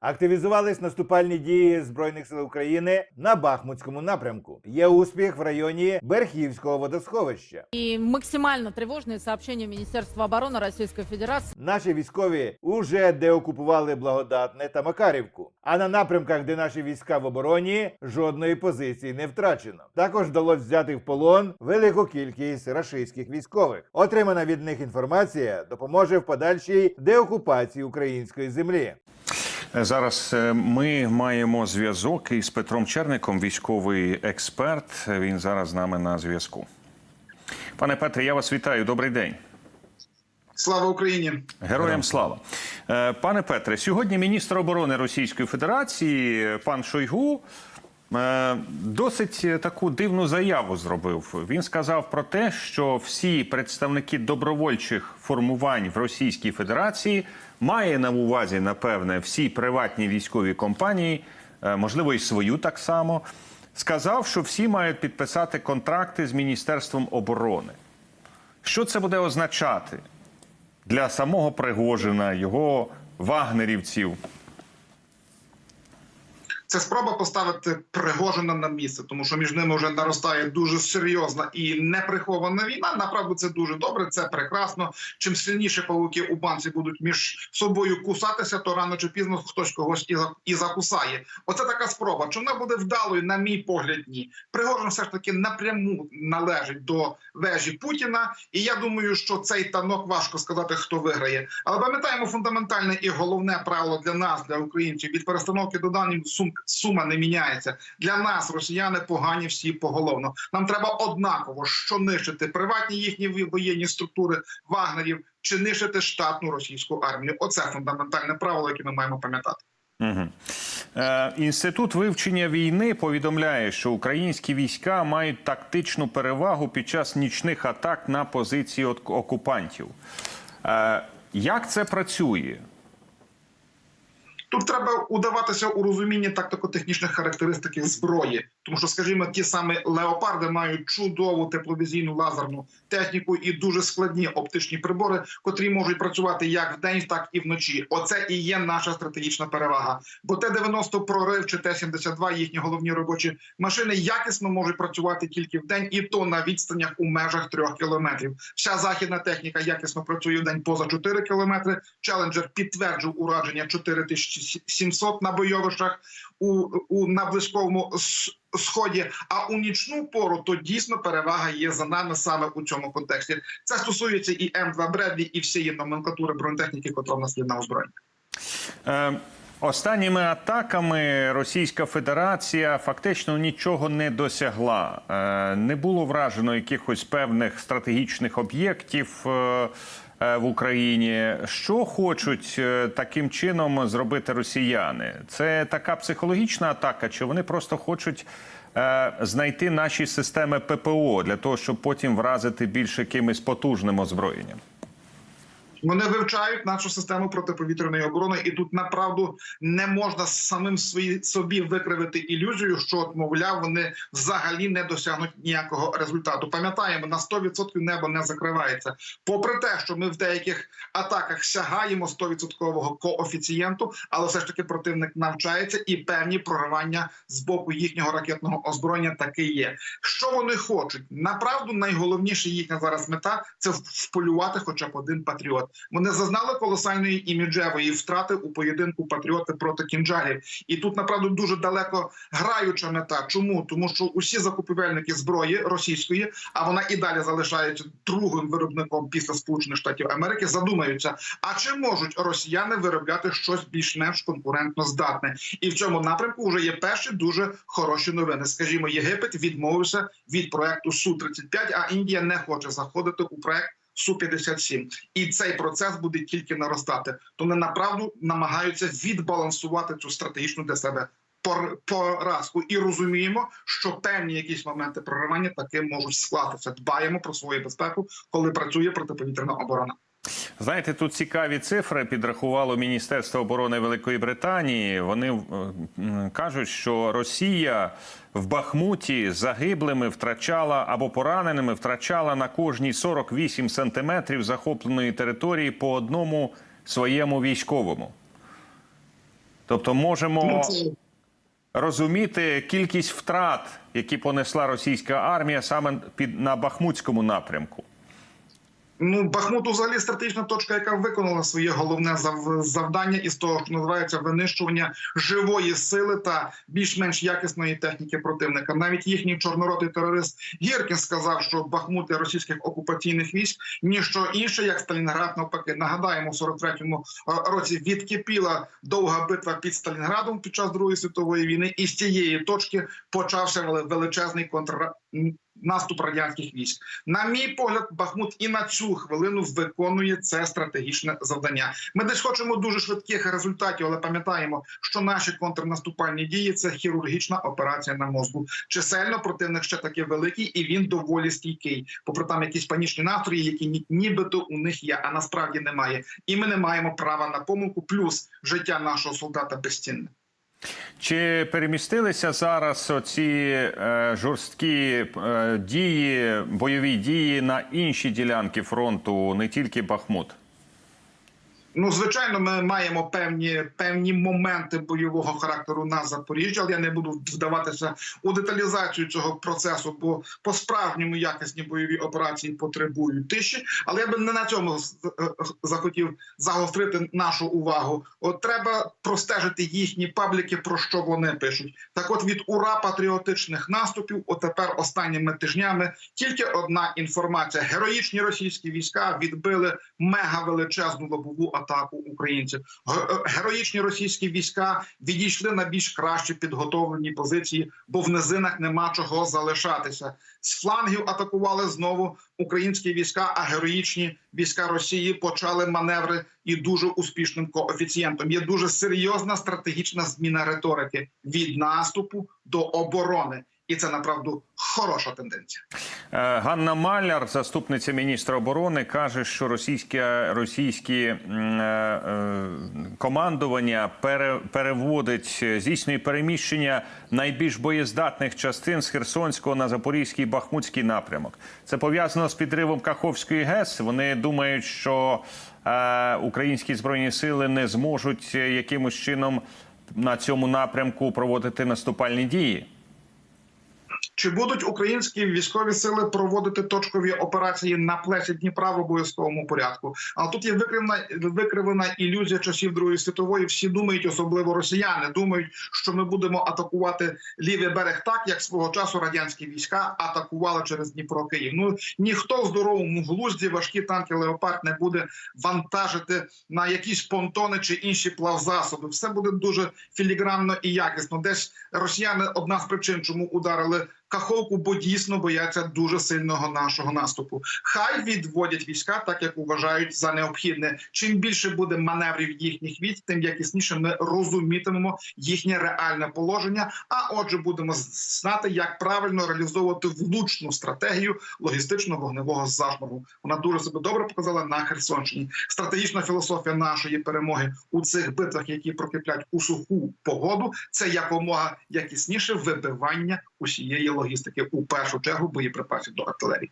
Активізувались наступальні дії збройних сил України на Бахмутському напрямку. Є успіх в районі Берхівського водосховища. И максимально тревожные сообщения Министерства обороны Российской Федерации. Наші військові уже деокупували Благодатне та Макарівку. А на напрямках, де наші війська в обороні, жодної позиції не втрачено. Також вдалося взяти в полон велику кількість рашистських військових. Отримана від них інформація допоможе в подальшій деокупації української землі. Зараз е, ми маємо зв'язок із Петром Черником, військовий експерт. Він зараз з нами на зв'язку. Пане Петре, я вас вітаю. Добрий день. Слава Україні! Героям слава. Е, Пане Петре, сьогодні міністр оборони Російської Федерації е, пан Шойгу досить таку дивну заяву зробив. Він сказав про те, що всі представники добровольчих формувань в Російській Федерації має на увазі, напевне, всі приватні військові компанії, е, можливо, і свою так само. Сказав, що всі мають підписати контракти з Міністерством оборони. Що це буде означати? для самого Пригожина, його вагнерівців. Це спроба поставити Пригожина на місце, тому що між ними вже наростає дуже серйозна і неприхована війна. Направду це дуже добре. Це прекрасно. Чим сильніше павуки у банці будуть між собою кусатися, то рано чи пізно хтось когось і за- і закусає. Оце така спроба. Чи вона буде вдалою, на мій погляд, ні. Пригожин все ж таки напряму належить до вежі Путіна, і я думаю, що цей танок важко сказати, хто виграє. Але пам'ятаємо фундаментальне і головне правило для нас, для українців, від перестановки до даних сум сума не міняється. Для нас росіяни погані всі поголовно. Нам треба однаково що нищити приватні їхні воєнні структури вагнерів чи нищити штатну російську армію. Оце фундаментальне правило, яке ми маємо пам'ятати. Угу. Е, Інститут вивчення війни повідомляє, що українські війська мають тактичну перевагу під час нічних атак на позиції окупантів. Е, як це працює? Тут треба удаватися у розумінні тактико-технічних характеристик зброї, тому що, скажімо, ті самі леопарди мають чудову тепловізійну лазерну техніку і дуже складні оптичні прибори, котрі можуть працювати як вдень, так і вночі. Оце і є наша стратегічна перевага. Бо Т-90 прорив чи Т-72, їхні головні робочі машини якісно можуть працювати тільки вдень, і то на відстанях у межах трьох кілометрів. Вся західна техніка якісно працює вдень поза 4 кілометри. Челенджер підтверджив ураження 4700 на бойовищах у, у на близькому сході. А у нічну пору то дійсно перевага є за нами саме у цьому контексті. Це стосується і М2 Бредлі, і всієї номенклатури бронетехніки, котра в нас є на озброєнні. Е, Останніми атаками Російська Федерація фактично нічого не досягла. Е, Не було вражено якихось певних стратегічних об'єктів е, в Україні. Що хочуть е, таким чином зробити росіяни? Це така психологічна атака, чи вони просто хочуть е, знайти наші системи ППО для того, щоб потім вразити більш якимось потужним озброєнням? Вони вивчають нашу систему протиповітряної оборони, і тут направду не можна самим свої собі викривити ілюзію, що мовляв, вони взагалі не досягнуть ніякого результату. Пам'ятаємо, на 100% небо не закривається. Попри те, що ми в деяких атаках сягаємо 100% коефіцієнту, але все ж таки противник навчається, і певні проривання з боку їхнього ракетного озброєння таки є. Що вони хочуть? Направду найголовніша їхня зараз мета це вполювати хоча б один патріот. Вони зазнали колосальної іміджевої втрати у поєдинку патріоти проти кінжалів. І тут направду дуже далеко граюча мета. Чому тому, що усі закупівельники зброї російської, а вона і далі залишається другим виробником після Сполучених Штатів Америки, задумаються: а чи можуть росіяни виробляти щось більш-менш конкурентно здатне? І в цьому напрямку вже є перші дуже хороші новини. Скажімо, Єгипет відмовився від проекту Су 35 а Індія не хоче заходити у проект. Су-57. і цей процес буде тільки наростати. То вони направду намагаються відбалансувати цю стратегічну для себе пор- поразку. І розуміємо, що певні якісь моменти проривання таки можуть склатися. Дбаємо про свою безпеку, коли працює протиповітряна оборона. Знаєте, тут цікаві цифри підрахувало Міністерство оборони Великої Британії. Вони е, кажуть, що Росія в Бахмуті загиблими втрачала або пораненими втрачала на кожні 48 сантиметрів захопленої території по одному своєму військовому. Тобто можемо Ну, розуміти кількість втрат, які понесла російська армія саме під на Бахмутському напрямку. Ну, Бахмут взагалі стратегічна точка, яка виконала своє головне зав- завдання із того, що називається винищування живої сили та більш-менш якісної техніки противника. Навіть їхній чорноротий терорист Гіркін сказав, що Бахмут для російських окупаційних військ ніщо інше, як Сталінград. Навпаки, нагадаємо, в 43-му е, році відкипіла довга битва під Сталінградом під час Другої світової війни, і з цієї точки почався величезний контр наступ радянських військ. На мій погляд, Бахмут і на цю хвилину виконує це стратегічне завдання. Ми десь хочемо дуже швидких результатів, але пам'ятаємо, що наші контрнаступальні дії це хірургічна операція на мозку. Чисельно противник ще таки великий, і він доволі стійкий. Попри там якісь панічні настрої, які ні- нібито у них є, а насправді немає. І ми не маємо права на помилку. Плюс життя нашого солдата безцінне. Чи перемістилися зараз ці е, жорсткі е, дії, бойові дії на інші ділянки фронту, не тільки Бахмут? Ну, звичайно, ми маємо певні певні моменти бойового характеру на Запоріжжі, але я не буду вдаватися у деталізацію цього процесу, бо по справжньому якісні бойові операції потребують тиші. Але я би не на цьому е, захотів загострити нашу увагу. От треба простежити їхні пабліки, про що вони пишуть. Так, от від ура патріотичних наступів, от тепер останніми тижнями тільки одна інформація: героїчні російські війська відбили мега величезну лобову атаку українців. Е, Героїчні російські війська відійшли на більш краще підготовлені позиції, бо в низинах нема чого залишатися. З флангів атакували знову українські війська, а героїчні війська Росії почали маневри і дуже успішним коефіцієнтом. Є дуже серйозна стратегічна зміна риторики від наступу до оборони, і це направду хороша тенденція. Е, Ганна Маляр, заступниця міністра оборони, каже, що російське російські е, е, командування пере, переводить здійснює переміщення найбільш боєздатних частин з Херсонського на Запорізький і Бахмутський напрямок. Це пов'язано з підривом Каховської ГЕС. Вони думають, що українські збройні сили не зможуть якимось чином на цьому напрямку проводити наступальні дії. Чи будуть українські військові сили проводити точкові операції на плесі Дніпра в обов'язковому порядку? А тут є викривлена, викривлена ілюзія часів Другої світової. Всі думають, особливо росіяни, думають, що ми будемо атакувати лівий берег так, як свого часу радянські війська атакували через Дніпро Київ. Ну ніхто в здоровому глузді важкі танки Леопард не буде вантажити на якісь понтони чи інші плавзасоби. Все буде дуже філігранно і якісно. Десь росіяни одна з причин, чому ударили Каховку, бо дійсно бояться дуже сильного нашого наступу. Хай відводять війська, так як вважають за необхідне. Чим більше буде маневрів їхніх військ, тим якісніше ми розумітимемо їхнє реальне положення. А отже, будемо знати, як правильно реалізовувати влучну стратегію логістично-вогневого зашморгу. Вона дуже себе добре показала на Херсонщині. Стратегічна філософія нашої перемоги у цих битвах, які прокиплять у суху погоду, це якомога якісніше вибивання усієї логістики, у першу чергу боєприпасів до артилерії.